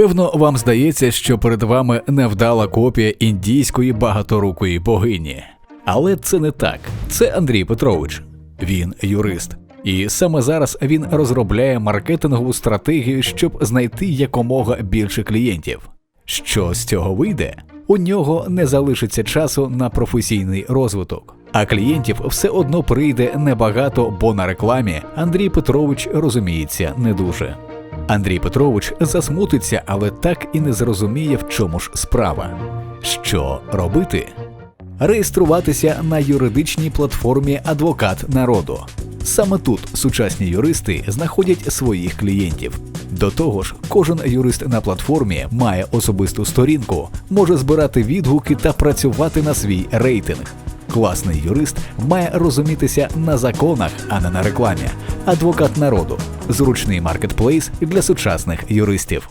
Певно, вам здається, що перед вами невдала копія індійської багаторукої богині. Але це не так. Це Андрій Петрович. Він юрист. І саме зараз він розробляє маркетингову стратегію, щоб знайти якомога більше клієнтів. Що з цього вийде? У нього не залишиться часу на професійний розвиток, а клієнтів все одно прийде небагато, бо на рекламі Андрій Петрович розуміється не дуже. Андрій Петрович засмутиться, але так і не зрозуміє, в чому ж справа. Що робити? Реєструватися на юридичній платформі Адвокат народу. Саме тут сучасні юристи знаходять своїх клієнтів. До того ж, кожен юрист на платформі має особисту сторінку, може збирати відгуки та працювати на свій рейтинг. Класний юрист має розумітися на законах, а не на рекламі. Адвокат народу зручний маркетплейс для сучасних юристів.